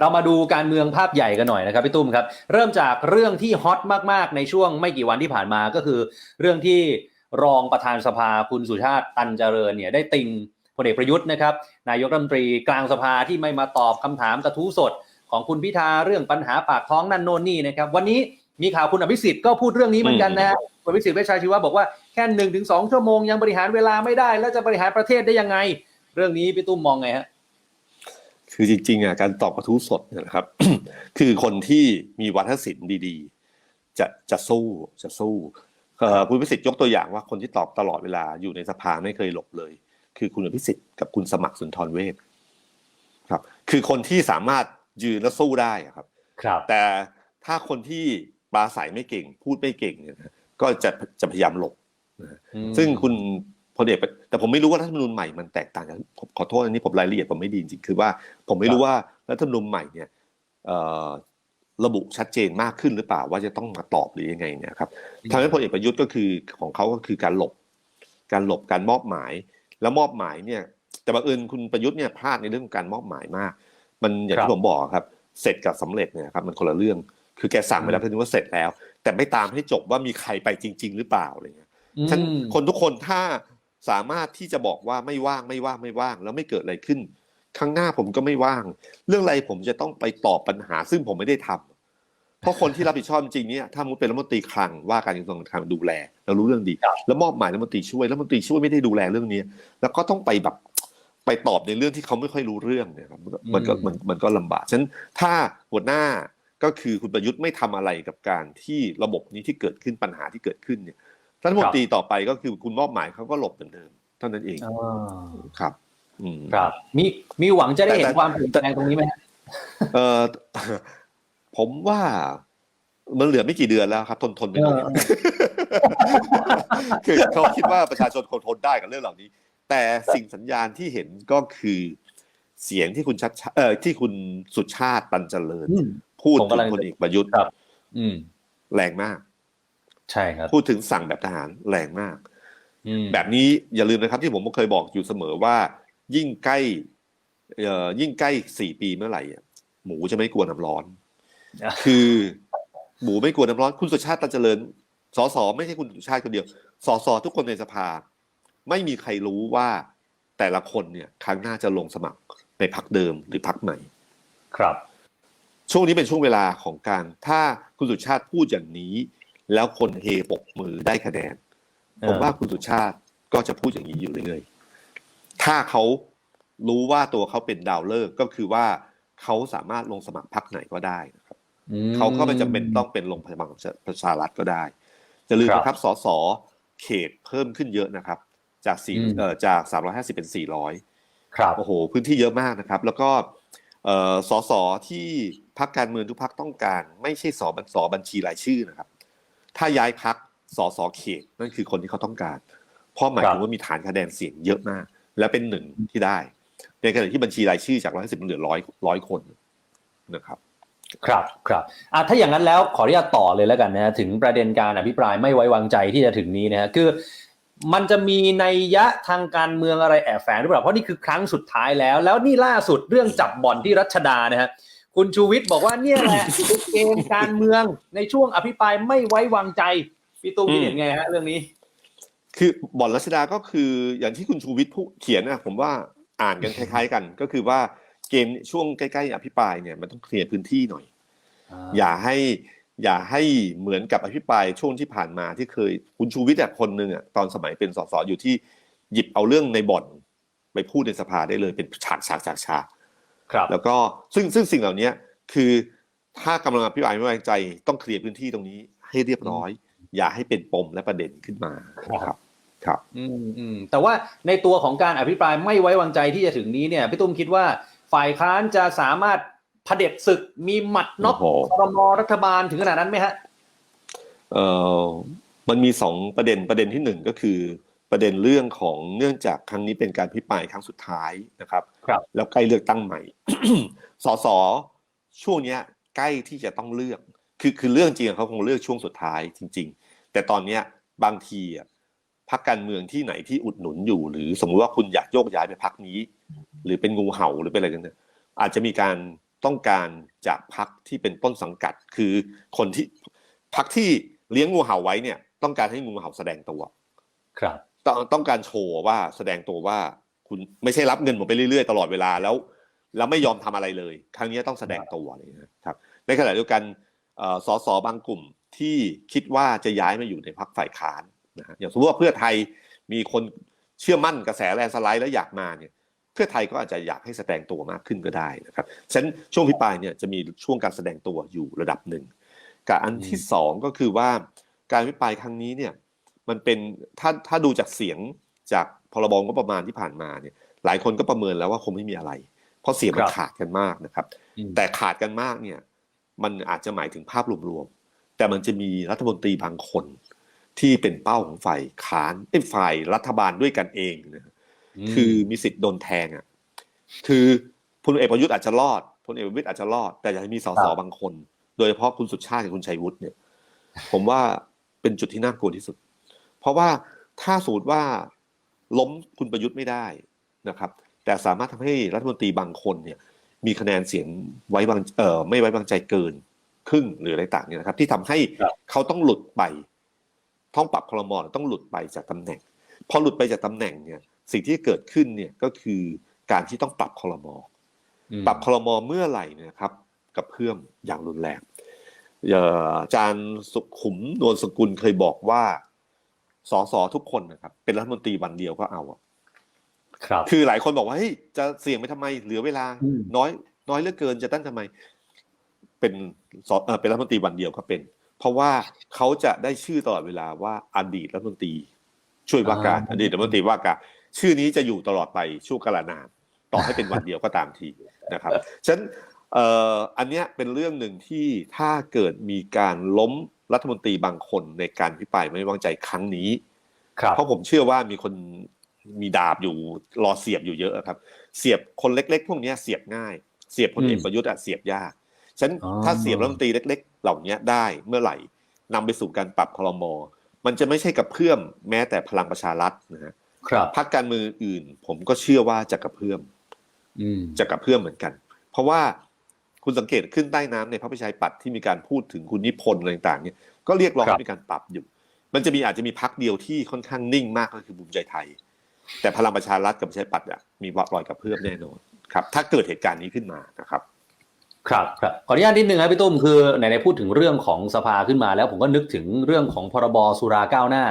เรามาดูการเมืองภาพใหญ่กันหน่อยนะครับพี่ตุ้มครับ เริ่มจากเรื่องที่ฮอตมากๆในช่วงไม่กี่วันที่ผ่านมาก็คือ เรื่องที่รองประธานสภาคุณสุชาติตันเจริญเนี่ยได้ติงพลเอกประยุทธ์นะครับนายกรัฐมนตรีกลางสภาที่ไม่มาตอบคำถามกระทู้สด ของคุณพิธาเรื่องปัญหาปากท้องนั่นโน่นนี่นะครับวันนี้มีข่าวคุณอภิสิทธิ์ก็พูดเรื่องนี้เหมือนกันนะฮะคุณอภิสิทธิ์เวชชาชีวะบอกว่าแค่หนึ่งถึงสองชั่วโมงยังบริหารเวลาไม่ได้ แล้วจะบริหารประเทศได้ยังไง เรื่องนี้พี่ตุ้มมองไงฮะ คือจริงๆอะการตอบกระทู้สดเนี่ยนะครับ คือคนที่มีวัฒนศิลป์ดีๆ จะจะสู้จะสู้เอ่อคุณพิสิทธิ์ยกตัวอย่างว่าคนที่ตอบตลอดเวลาอยู่ในสภาไม่เคยหลบเลย คือคุณอภิสิทธิ์กับคุณสมัครสุนทรเวชครับ คือคนที่สามารถยืนและสู้ได้อะครับ ครับ แต่ถ้าคนที่ปราศัยไม่เก่ง พูดไม่เก่งเนี่ยนะก็จะจะพยายามหลบซึ่งคุณ พลเอกประแต่ผมไม่รู้ว่ารัฐธรรมนูญใหม่มันแตกต่างกันผมขอโทษอันนี้ผมรายละเอียดผมไม่ดีจริงๆคือว่า ผมไม่รู้ว่ารัฐธรรมนูญใหม่เนี่ยเอ่อระบุชัดเจนมากขึ้นหรือเปล่าว่าจะต้องมาตอบหรือยังไงเนี่ยครับทำให้พลเอกประยุทธ์ก็คือของเขาก็คือการหลบ การหลบการมอบหมาย แล้วมอบหมายเนี่ยแต่บังเอิญคุณประยุทธ์เนี่ยพลาดในเรื่องของการมอบหมายมาก มันอย่างครัที่บผมบอกครับ เสร็จกับสำเร็จเนี่ยครับมันคนละเรื่องคือแกสั่งไปแล้วเพื่อนว่าเสร็จแล้ว แต่ไม่ตามให้จบว่ามีใครไปจริง ๆ หรือเปล่าอะไรเงี้ยฉันอืมคนทุกคนถ้า สามารถที่จะบอกว่าไม่ว่างไม่ว่างไม่ว่าง แล้วไม่เกิดอะไรขึ้น ข้างหน้าผมก็ไม่ว่าง เรื่องอะไรผมจะต้องไปตอบปัญหา ซึ่งผมไม่ได้ทำเพราะคนที่รับผิดชอบจริงๆเนี่ยถ้ามุดเป็นรัฐมนตรีคลังว่าการกระทรวงการคลังดูแลเรารู้เรื่องดี แล้วมอบหมายรัฐมนตรีช่วยรัฐมนตรีช่วยไม่ได้ดูแลเรื่องนี้แล้วก็ต้องไปแบบไปตอบในเรื่องที่เขาไม่ค่อยรู้เรื่องเนี่ยครับมันก็มันก็อืมมันมันก็ลำบากฉะนั้นถ้าหัวหน้าก็คือคุณประยุทธ์ไม่ทำอะไรกับการที่ระบบนี้ที่เกิดขึ้นปัญหาที่เกิดขึ้นเนี่ย รัฐมนตรีต่อไปก็คือคุณมอบหมายเขาก็หลบเหมือนเดิมเท่านั้นเองอ่าครับอืมครับ มีมีหวังจะได้เห็นแต่ความเปลี่ยนแปลงตรงนี้ไหมฮะเออผมว่ามันเหลือไม่กี่เดือนแล้วครับ ทนทนไปหน่อยเออคือเขาคิดว่าประชาชนคงทนได้กับเรื่องเหล่านี้ แต่สิ่งสัญญาณที่เห็นก็คือเสียงที่คุณชัดชาเออที่คุณสุชาติตันเจริญอืมพูดผมถึกำลังงพลเอกประยุทธ์ครับอืมแรงมาก ใช่ครับพูดถึงสั่งแบบทหารแรงมากอืมแบบนี้อย่าลืมนะครับที่ผมเคยบอกอยู่เสมอว่า ยิ่งใกล้เอ่อยิ่งใกล้สี่ปีเมื่อไหร่อะหมูจะไม่กลัวน้ำร้อนอะคือหมูไม่กลัวน้ำร้อน คุณสุชาติตันเจริญสสไม่ใช่คุณสุชาติคนเดียวสสทุกคนในสภา ไม่มีใครรู้ว่าแต่ละคนเนี่ยครั้งหน้าจะลงสมัครในพักเดิมหรือพักใหม่ ครับ ช่วงนี้เป็นช่วงเวลาของการ ถ้าคุณสุชาติพูดอย่างนี้ แล้วคนเฮปรบมือได้คะแนน ผมว่าคุณสุชาติก็จะพูดอย่างนี้อยู่เรื่อยๆถ้าเขารู้ว่าตัวเขาเป็นดาวเลิกษ์ก็คือว่าเขาสามารถลงสมัครพรรคไหนก็ได้นะครับอืมเขาก็ไม่จำเป็นต้องเป็นลงพลังประชารัฐก็ได้จะลืมครับนะครับสสเขตเพิ่มขึ้นเยอะนะครับ จากสี่อืมเอ่อจากสามร้อยห้าสิบเป็นสี่ร้อยครับโอ้โหพื้นที่เยอะมากนะครับ แล้วก็เอ่อสสที่พักการเมืองทุกพักต้องการ ไม่ใช่สบัญสบัญชีรายชื่อนะครับ ถ้าย้ายพักสสเขตนั่นคือคนที่เขาต้องการเพราะหมายถึงว่ามีฐานคะแนนเสียงเยอะมาก และเป็นหนึ่งที่ได้ ในขณะที่บัญชีรายชื่อจากร้อยสิบเหลือร้อยร้อยคนนะครับ ครับครับอะถ้าอย่างนั้นแล้วขออนุญาตต่อเลยแล้วกันนะฮะถึงประเด็นการอภิปรายไม่ไว้วางใจที่จะถึงนี้นะฮะคือมันจะมีในยยะทางการเมืองอะไรแอบแฝงหรือเปล่าเพราะนี่คือครั้งสุดท้ายแล้ว แล้วนี่ล่าสุดเรื่องจับบ่อนที่รัชดานะฮะ คุณชูวิทย์บอกว่าเนี่ยแหละคือเกมการเมืองในช่วงอภิปรายไม่ไว้วางใจ พี่ตุ้มคิดเห็นไงฮะเรื่องนี้ คือบ่อนรัชดาก็คืออย่างที่คุณชูวิทย์ผู้เขียนนะผมว่าอ่านกันคล้าย ๆ กัน ก็คือว่าเกมช่วงใกล้ๆอภิปรายเนี่ยมันต้องเคลียร์พื้นที่หน่อย อย่าให้อย่าให้เหมือนกับอภิปรายช่วงที่ผ่านมาที่เคยคุณชูวิทย์อะคนหนึ่งอะตอนสมัยเป็นสสอยู่ที่หยิบเอาเรื่องในบ่อนไปพูดในสภาได้เลยเป็นฉากฉากฉากฉาก ครับแล้วก็ซึ่งซึ่งสิ่งเหล่านี้คือถ้ากำลังอภิปรายไม่ไว้วางใจ ต้องเคลียร์พื้นที่ตรงนี้ให้เรียบร้อย อย่าให้เป็นปมและประเด็นขึ้นมาครับครับอืมอืมแต่ว่าในตัวของการอภิปรายไม่ไว้วางใจที่จะถึงนี้เนี่ยพี่ตุ้มคิดว่าฝ่ายค้านจะสามารถเผด็จศึกมีหมัดน็อกโอ้โหครมรัฐบาลถึงขนาดนั้นไหมฮะเอ่อมันมีสองประเด็นประเด็นที่หนึ่งก็คือ ประเด็นเรื่องของเนื่องจากครั้งนี้เป็นการพิปรายครั้งสุดท้ายนะครับครับ แล้วใกล้เลือกตั้งใหม่สสช่วงเนี้ยใกล้ที่จะต้องเลือก คือคือเรื่องจริงอะเขาคงเลือกช่วงสุดท้ายจริง ๆ แต่ตอนเนี้ยบางทีอะพรรคการเมืองที่ไหนที่อุดหนุนอยู่ หรือสมมุติว่าคุณอยากโยกย้ายไปพรรคนี้ หรือเป็นงูเห่าหรือเป็นอะไรกันเนี่ยอาจจะมีการต้องการจากพักที่เป็นต้นสังกัด คือคนที่พักที่เลี้ยงงูเห่าไว้เนี่ย ต้องการให้งูเห่าแสดงตัว ครับ ต้องต้องการโชว์ว่าแสดงตัวว่าคุณไม่ใช่รับเงินผมไปเรื่อยๆตลอดเวลาแล้ว แล้วไม่ยอมทำอะไรเลย ครั้งนี้ต้องแสดงตัวอะไรอย่างเงี้ยครับ ในขณะเดียวกันเอ่อสสบางกลุ่มที่คิดว่าจะย้ายมาอยู่ในพักฝ่ายค้านนะฮะอย่างสมมติว่าเพื่อไทยมีคนเชื่อมั่นกระแสแลนด์สไลด์แล้วอยากมาเนี่ย เพื่อไทยก็อาจจะอยากให้แสดงตัวมากขึ้นก็ได้นะครับฉะนั้นช่วงพิปายเนี่ยจะมีช่วงการแสดงตัวอยู่ระดับหนึ่งกับอันที่สองก็คือว่าการพิปายครั้งนี้เนี่ย มันเป็นถ้าถ้าดูจากเสียงจากพรบงบประมาณที่ผ่านมาเนี่ยหลายคนก็ประเมินแล้วว่าคงไม่มีอะไร เพราะเสียงมันครับขาดกันมากนะครับอืมแต่ขาดกันมากเนี่ยมันอาจจะหมายถึงภาพรวมๆแต่มันจะมีรัฐมนตรีบางคนที่เป็นเป้าของฝ่ายค้านไอ้ยฝ่ายรัฐบาลด้วยกันเองนะคือมีสิทธิ์โดนแทงอะคือพลเอกประยุทธ์อาจจะรอดพลเอกประวิตยอาจจะรอด แต่จะมีสสบางคน โดยเฉพาะคุณสุชาติกับคุณชัยวุฒิเนี่ย ผมว่าเป็นจุดที่น่ากลัวที่สุด เพราะว่าถ้าสูตรว่าล้มคุณประยุทธ์ไม่ได้นะครับ แต่สามารถทำให้รัฐมนตรีบางคนเนี่ยมีคะแนนเสียงไว้วางเอ่อไม่ไว้วางใจเกินครึ่งหรืออะไรต่างเนี่ยนะครับ ที่ทำให้ครับเขาต้องหลุดไปต้องปรับคลมอต้องหลุดไปจากตำแหน่ง พอหลุดไปจากตำแหน่งเนี่ย สิ่งที่เกิดขึ้นเนี่ยก็คือการที่ต้องปรับคลมออืมปรับคลมอเมื่อไหร่เนยนะครับ กับเพื่อมอย่างรุนแรงเอ่ออาจารย์สุขุมนวลสกุลเคยบอกว่า สสทุกคนนะครับ เป็นรัฐมนตรีวันเดียวก็เอาอะครับ คือหลายคนบอกว่าเฮ้ยจะเสี่ยงไปทำไมเหลือเวลาอืมน้อย น้อยเหลือเกินจะตั้งทำไม เป็นสเอ่อเป็นรัฐมนตรีวันเดียวก็เป็น เพราะว่าเขาจะได้ชื่อตลอดเวลาว่าอดีตรัฐมนตรี ช่วยว่าการอดีตรัฐมนตรีว่าการชื่อนี้จะอยู่ตลอดไปชั่วกาลนานต่อให้เป็นวันเดียวก็ตามทีนะครับฉะนั้นเอ่ออันเนี้ยเป็นเรื่องหนึ่งที่ถ้าเกิดมีการล้มรัฐมนตรีบางคนในการพิปรายไม่ไว้วางใจครั้งนี้ครับเพราะผมเชื่อว่ามีคนมีดาบอยู่รอเสียบอยู่เยอะครับ เสียบคนเล็ก ๆ พวกเนี้ยเสียบง่าย เสียบพลเอกอืมประยุทธ์อะเสียบยากฉะนันอ๋อถ้าเสียบรัฐมนตรีเล็ก ๆ เหล่านี้ได้เมื่อไหร่นำไปสู่การปรับคลมมันจะไม่ใช่กับเพื่อมแม้แต่พลังประชารัฐนะฮะครับพรรคการเมืองอื่น ผมก็เชื่อว่าจะกับเพื่อมอืมจะกับเพื่อมเหมือนกัน เพราะว่า คุณสังเกตขึ้นใต้น้ำในพระประชาธิปัตย์ที่มีการพูดถึงคุณนิพนธ์อะไรต่างๆเนี่ยก็เรียกร้องครับให้มีการปรับอยู่ มันจะมีอาจจะมีพักเดียวที่ค่อนข้างนิ่งมากก็คือภูมิใจไทย แต่พลังประชารัฐกับประชาธิปัตย์อะมีรอยกับเพื่อมแน่นอนครับถ้าเกิดเหตุการณ์นี้ขึ้นมานะครับครับครับขออนุญาตนิดนึงครับพี่ตุ้มคือไหนๆพูดถึงเรื่องของสภาขึ้นมา แล้วผมก็นึกถึงเรื่องของพรบสุราก้าวหน้า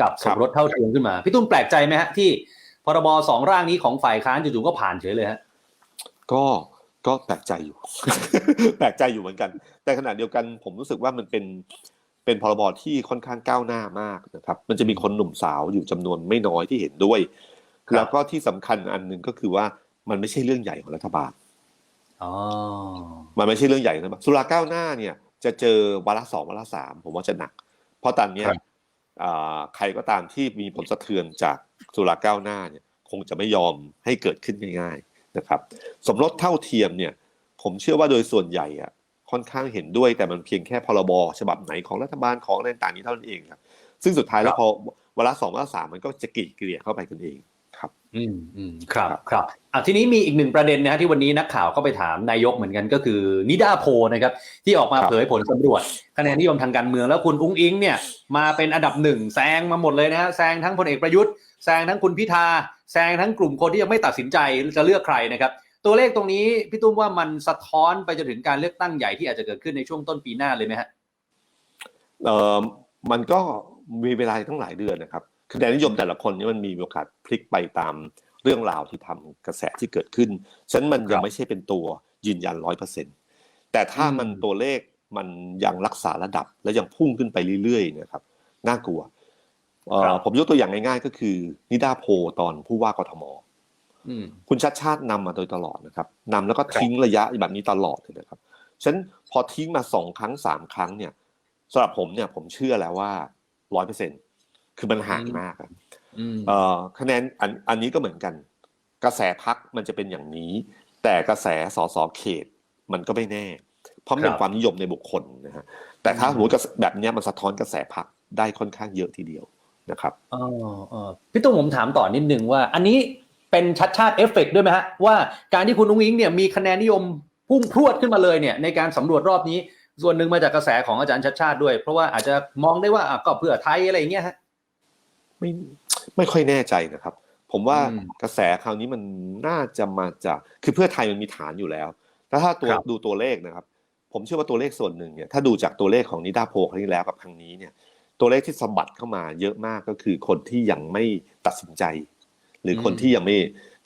กับสมรสเท่าเทียมขึ้นมาพี่ตุ้มแปลกใจไหมฮะที่พรบสองร่างนี้ของฝ่ายค้านจู่ๆก็ผ่านเฉยเลยฮะก็ ก็แปลกใจอยู่ แปลกใจอยู่เหมือนกัน แต่ขณะเดียวกันผมรู้สึกว่ามันเป็นเป็นพรบที่ค่อนข้างก้าวหน้ามากนะครับ มันจะมีคนหนุ่มสาวอยู่จำนวนไม่น้อยที่เห็นด้วยครับแล้วก็ที่สำคัญอันหนึ่งก็คือว่ามันไม่ใช่เรื่องใหญ่ของรัฐบาลอ๋อมันไม่ใช่เรื่องใหญ่นะสุราก้าวหน้าเนี่ย จะเจอวาระสองวาระสามผมว่าจะหนัก เพราะตอนเนี้ยครับอ่าใครก็ตามที่มีผลสะเทือนจากสุราก้าวหน้าเนี่ย คงจะไม่ยอมให้เกิดขึ้นง่ายๆ นะครับสมรสเท่าเทียมเนี่ยผมเชื่อว่าโดยส่วนใหญ่อะค่อนข้างเห็นด้วยแต่มันเพียงแค่พรบฉบับไหนของรัฐบาลของอะไรต่างๆนี้เท่านั้นเองครับซึ่งสุดท้ายแล้วพอวาระสองวาระสามมันก็จะกรีดเกลี่ยเข้าไปกันเองครับ อืมอืมครับครับอะทีนี้มีอีกหนึ่งประเด็นนะฮะที่วันนี้นักข่าวก็ไปถามนายกเหมือนกันก็คือนิดาโพลนะครับที่ออกมาครับเผยผลสำรวจคะแนนนิยมทางการเมืองแล้วคุณอุ้งอิงเนี่ยมาเป็นอันดับหนึ่งแซงมาหมดเลยนะฮะแซงทั้งพลเอกประยุทธ์แซงทั้งคุณพิธา แซงทั้งกลุ่มคนที่ยังไม่ตัดสินใจจะเลือกใครนะครับ ตัวเลขตรงนี้พี่ตุ้มว่ามันสะท้อนไปจนถึงการเลือกตั้งใหญ่ที่อาจจะเกิดขึ้นในช่วงต้นปีหน้าเลยไหมฮะเอ่อมันก็มีเวลาตั้งหลายเดือนนะครับคะแนนนิยมแต่ละคนนี่มันมีโอกาสพลิกไปตามเรื่องราวที่ทำกระแสที่เกิดขึ้นฉะนั้นมันยังไม่ใช่เป็นตัวยืนยันร้อยเปอร์เซ็นแต่ถ้ามันอืมตัวเลขมันยังรักษาระดับและยังพุ่งขึ้นไปเรื่อยๆเนะครับน่ากลัวเอ่อ ผมยกตัวอย่างง่ายๆ ก็คือ นิดาโพลตอนผู้ว่ากทมอืมคุณชัดชาตินำมาโดยตลอดนะครับนำแล้วก็ทิ้งระยะแบบนี้ตลอดเลยนะครับฉะนั้นพอทิ้งมาสองครั้งสามครั้งเนี่ยสำหรับผมเนี่ยผมเชื่อแล้วว่าร้อยเปอร์เซ็นคือมันห่างมากอะอืมเอ่อคะแนนอันอันนี้ก็เหมือนกัน กระแสพักมันจะเป็นอย่างนี้ แต่กระแสสสเขตมันก็ไม่แน่ เพราะมันเป็นครับความนิยมในบุคคลนะฮะแต่ถ้าสมมติกระแสแบบเนี้ยมันสะท้อนกระแสพักได้ค่อนข้างเยอะทีเดียว นะครับอ๋ออ๋อพี่ตุ้มผมถามต่อนิดนึงว่า อันนี้เป็นชัดชาติเอฟเฟกต์ด้วยไหมฮะว่าการที่คุณนุ้งอิงเนี่ยมีคะแนนนิยมพุ่งพรวดขึ้นมาเลยเนี่ยในการสำรวจรอบนี้ ส่วนหนึ่งมาจากกระแสของอาจารย์ชัดชาติด้วย เพราะว่าอาจจะมองได้ว่าอะก็เพื่อไทยอะไรอย่างเงี้ยฮะไม่ไม่ค่อยแน่ใจนะครับ ผมว่าอืมกระแสคราวนี้มันน่าจะมาจากคือเพื่อไทยมันมีฐานอยู่แล้วแล้วถ้าตัวครับดูตัวเลขนะครับ ผมเชื่อว่าตัวเลขส่วนหนึ่งเนี่ยถ้าดูจากตัวเลขของนิดาโพลครั้งที่แล้วกับครั้งนี้เนี่ย ตัวเลขที่สะบัดเข้ามาเยอะมากก็คือคนที่ยังไม่ตัดสินใจ หรือคนที่ยังไม่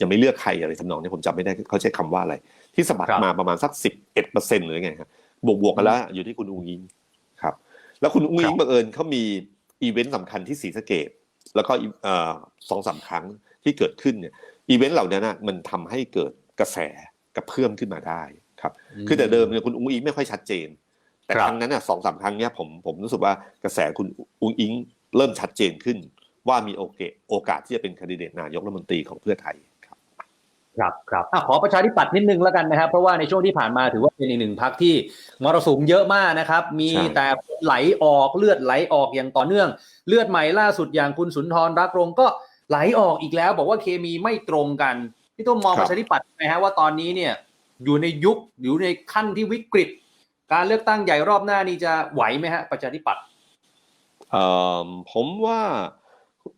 ยังไม่เลือกใครอะไรทำนองนี้ผมจำไม่ได้เขาใช้คำว่าอะไร ที่สะบัดครับมาประมาณสักสิบเอ็ดเปอร์เซ็นต์หรือไงครับบวกบวกๆกันแล้วอยู่ที่คุณอุ้งอิงครับ แล้วคุณอุ้งอิงบังเอิญเขามีอีเวนต์สำคัญที่ศรีสะเกดแล้วก็อีเอ่อสองสามครั้งที่เกิดขึ้นเนี่ยอีเวนต์เหล่านั้นนะมันทำให้เกิดกระแสกระเพื่อมขึ้นมาได้ครับ คือแต่เดิมเนี่ยคุณอุ้งอิงไม่ค่อยชัดเจน แต่ครับครั้งนั้นน่ะสองสามครั้งเนี้ยผมผมรู้สึกว่ากระแสคุณอุ้งอิงเริ่มชัดเจนขึ้น ว่ามีโอกาสโอกาสที่จะเป็นแคนดิเดตนายกรัฐมนตรีของเพื่อไทยครับ ครับครับอะขอประชาธิปัตย์นิดนึงแล้วกันนะครับ เพราะว่าในช่วงที่ผ่านมาถือว่าเป็นอีกหนึ่งพักที่มรสุมเยอะมากนะครับ มีใช่แต่ไหลออกเลือดไหลออกอย่างต่อเนื่อง เลือดใหม่ล่าสุดอย่างคุณสุนทรรักรงก็ไหลออกอีกแล้ว บอกว่าเคมีไม่ตรงกันพี่ตุ้มมองประชาธิปัตย์ไหมฮะว่าตอนนี้เนี่ยอยู่ในยุคอยู่ในขั้นที่วิกฤต การเลือกตั้งใหญ่รอบหน้านี่จะไหวไหมฮะประชาธิปัตย์เอ่อผมว่า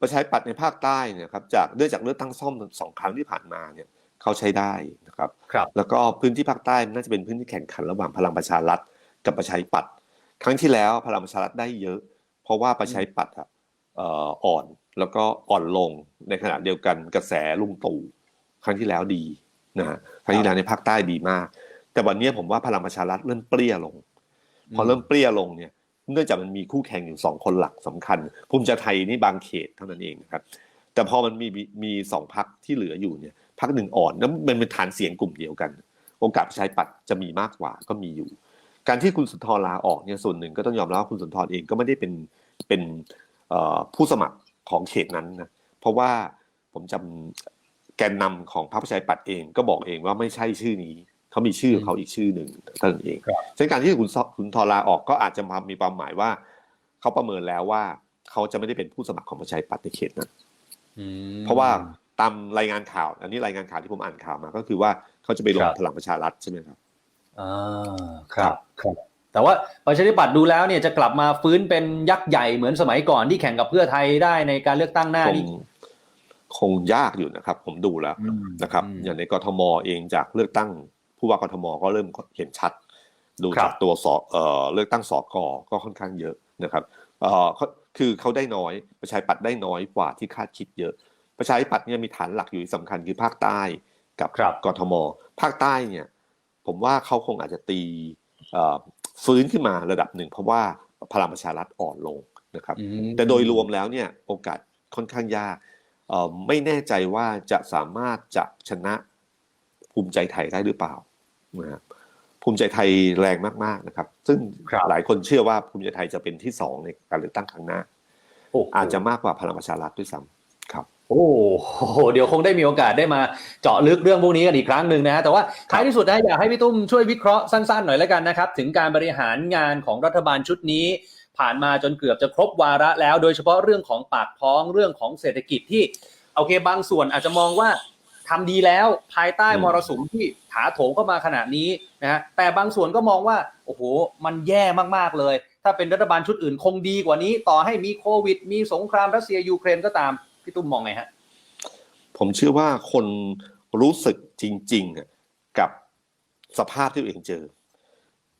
ประชาธิปัตย์ในภาคใต้เนี่ยครับจากเนื่องจากเลือกตั้งซ่อมสองครั้งที่ผ่านมาเนี่ยเขาใช้ได้นะครับครับแล้วก็พื้นที่ภาคใต้น่าจะเป็นพื้นที่แข่งขันระหว่างพลังประชารัฐกับประชาธิปัตย์ครั้งที่แล้วพลังประชารัฐได้เยอะ เพราะว่าประชาธิปัตย์อะเอ่ออ่อนแล้วก็อ่อนลงในขณะเดียวกันกระแสลุงตู่ครั้งที่แล้วดีนะฮะครั้งที่แล้วในภาคใต้ดีมาก แต่วันนี้ผมว่าพลังประชารัฐเริ่มเปรี้ยลง พอเริ่มเปรี้ยลงเนี่ยเนื่องจากมันมีคู่แข่งอยู่สองคนหลักสำคัญ ภูมิใจไทยนี่บางเขตเท่านั้นเองนะครับ แต่พอมันมีมีสองพักที่เหลืออยู่เนี่ยพักหนึ่งอ่อนแล้วมันเป็นฐานเสียงกลุ่มเดียวกัน โอกาสประชาธิปัตย์จะมีมากกว่าก็มีอยู่ การที่คุณสุนทรลาออกเนี่ยส่วนหนึ่งก็ต้องยอมรับว่าคุณสุนทรเองก็ไม่ได้เป็นเป็นเอ่อผู้สมัครของเขตนั้นนะเพราะว่าผมจำแกนนำของพรรคประชาธิปัตย์เองก็บอกเองว่าไม่ใช่ชื่อนี้ เขามีชื่อของเขาอีกชื่อหนึ่งเท่านั้นเองครับเช่นการที่คุณซคุณทอลาออกก็อาจจะมีความหมายว่า เขาประเมินแล้วว่าเขาจะไม่ได้เป็นผู้สมัครของประชาธิปัตย์ในเขตนั้นอืมเพราะว่าตามรายงานข่าว อันนี้รายงานข่าวที่ผมอ่านข่าวมา ก็คือว่าเขาจะไปลคงรับพลังประชารัฐใช่ไหมครับอ่าครับครับแต่ว่าประชาธิปัตย์ดูแล้วเนี่ยจะกลับมาฟื้นเป็นยักษ์ใหญ่เหมือนสมัยก่อนที่แข่งกับเพื่อไทยได้ในการเลือกตั้งหน้าคงนี่คงยากอยู่นะครับ ผมดูแล้วอืมนะครับอืมอย่างในกทมเองจากเลือกตั้ง ผู้ว่ากทมก็เริ่มเห็นชัด ดูครับจากตัวสเอ่อเลือกตั้งสกก็ค่อนข้างเยอะนะครับเอ่อเขาคือเขาได้น้อยประชาธิปัตย์ได้น้อยกว่าที่คาดคิดเยอะ ประชาธิปัตย์เนี่ยมีฐานหลักอยู่ที่สำคัญคือภาคใต้กับครับกทม ภาคใต้เนี่ยผมว่าเขาคงอาจจะตีเอ่อฟื้นขึ้นมาระดับหนึ่งเพราะว่าพลังประชารัฐอ่อนลงนะครับอืมแต่โดยรวมแล้วเนี่ยโอกาสค่อนข้างยากเอ่อไม่แน่ใจว่าจะสามารถจะชนะภูมิใจไทยได้หรือเปล่า นะครับภูมิใจไทยแรงมากๆนะครับ ซึ่งครับหลายคนเชื่อว่าภูมิใจไทยจะเป็นที่สองในการเลือกตั้งครั้งหน้าโโหอาจจะมากกว่าพลังประชารัฐด้วยซ้ำครับ โอ้โหเดี๋ยวคงได้มีโอกาสได้มาเจาะลึกเรื่องพวกนี้กันอีกครั้งหนึ่งนะฮะแต่ว่าท้ายที่สุดนะอยากให้พี่ตุ้มช่วยวิเคราะห์สั้นๆหน่อยแล้วกันนะครับ ถึงการบริหารงานของรัฐบาลชุดนี้ผ่านมาจนเกือบจะครบวาระแล้ว โดยเฉพาะเรื่องของปากท้องเรื่องของเศรษฐกิจที่โอเคบางส่วนอาจจะมองว่า ทำดีแล้วภายใต้อืมมรสุมที่ถาโถมเข้ามาขนาดนี้นะฮะแต่บางส่วนก็มองว่าโอ้โหมันแย่มากๆเลย ถ้าเป็นรัฐบาลชุดอื่นคงดีกว่านี้ ต่อให้มีโควิด มีสงครามรัสเซียยูเครนก็ตามพี่ตุ้มมองไงฮะผมเชื่อว่าคนรู้สึกจริงๆอะกับสภาพที่ตัวเองเจอ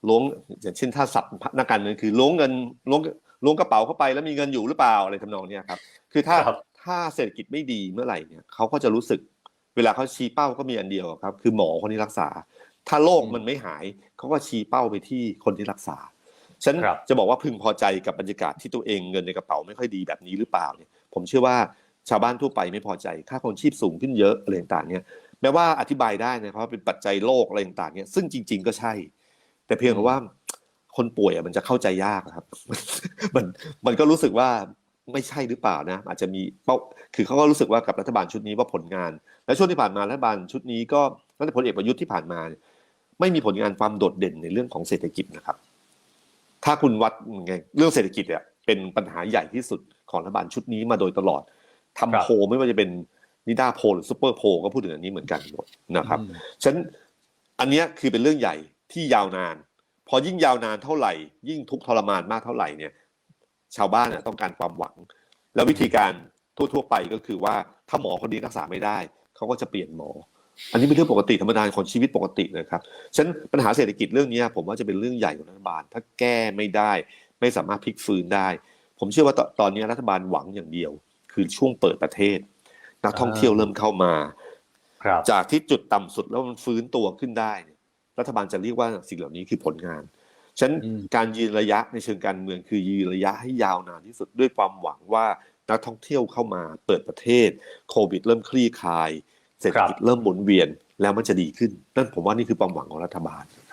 ล้วงอย่างเช่นถ้าสับนักการเมืองคือล้วงเงินล้วงล้วงกระเป๋าเข้าไปแล้วมีเงินอยู่หรือเปล่าอะไรทำนองเนี้ยครับ คือถ้าครับถ้าเศรษฐกิจไม่ดีเมื่อไหร่เนี่ยเขาก็จะรู้สึก เวลาเขาชี้เป้าก็มีอันเดียวครับ คือหมอคนที่รักษา ถ้าโรคมันไม่หายเขาก็ชี้เป้าไปที่คนที่รักษาฉันครับจะบอกว่าพึงพอใจกับบรรยากาศที่ตัวเองเงินในกระเป๋าไม่ค่อยดีแบบนี้หรือเปล่าเนี่ยผมเชื่อว่าชาวบ้านทั่วไปไม่พอใจ ค่าครองชีพสูงขึ้นเยอะอะไรต่างๆเนี่ยแม้ว่าอธิบายได้นะครับว่าเป็นปัจจัยโลกอะไรต่างๆเนี่ยซึ่งจริง ๆ ก็ใช่ แต่เพียงแต่ว่าคนป่วยอะมันจะเข้าใจยากครับ มันมันก็รู้สึกว่า ไม่ใช่หรือเปล่านะ อาจจะมีเป้าคือเขาก็รู้สึกว่ากับรัฐบาลชุดนี้ว่าผลงาน และช่วงที่ผ่านมารัฐบาลชุดนี้ก็ตั้งแต่พลเอกประยุทธ์ที่ผ่านมาเนี่ยไม่มีผลงานความโดดเด่นในเรื่องของเศรษฐกิจนะครับ ถ้าคุณวัดไงเรื่องเศรษฐกิจเนี่ยเป็นปัญหาใหญ่ที่สุดของรัฐบาลชุดนี้มาโดยตลอดทำครับโพลไม่ว่าจะเป็นนิดาโพลหรือซูเปอร์โพลก็พูดถึงอันนี้เหมือนกันหมดนะครับอืมฉะนันอันเนี้ยคือเป็นเรื่องใหญ่ที่ยาวนาน พอยิ่งยาวนานเท่าไหร่ ยิ่งทุกข์ทรมานมากเท่าไหร่เนี่ย ชาวบ้านน่ะต้องการความหวัง แล้ววิธีการทั่วๆไปก็คือว่าถ้าหมอคนนี้รักษาไม่ได้เขาก็จะเปลี่ยนหมอ อันนี้เป็นเรื่องปกติธรรมดาของชีวิตปกติเลยครับฉะนั้นปัญหาเศรษฐกิจเรื่องเนี้ยผมว่าจะเป็นเรื่องใหญ่ของรัฐบาล ถ้าแก้ไม่ได้ ไม่สามารถพลิกฟื้นได้ ผมเชื่อว่าตตอนนี้รัฐบาลหวังอย่างเดียว คือช่วงเปิดประเทศ นักท่องเที่ยวเริ่มเข้ามาครับจากที่จุดต่ำสุดแล้วมันฟื้นตัวขึ้นได้เนี่ยรัฐบาลจะเรียกว่าสิ่งเหล่านี้คือผลงาน ฉะนั้นอืมการยืนระยะในเชิงการเมืองคือยืนระยะให้ยาวนานที่สุดด้วยความหวังว่านักท่องเที่ยวเข้ามาเปิดประเทศ โควิดเริ่มคลี่คลาย เศรษฐกิจเริ่มหมุนเวียนแล้วมันจะดีขึ้น นั่นผมว่านี่คือความหวังของรัฐบาลครับ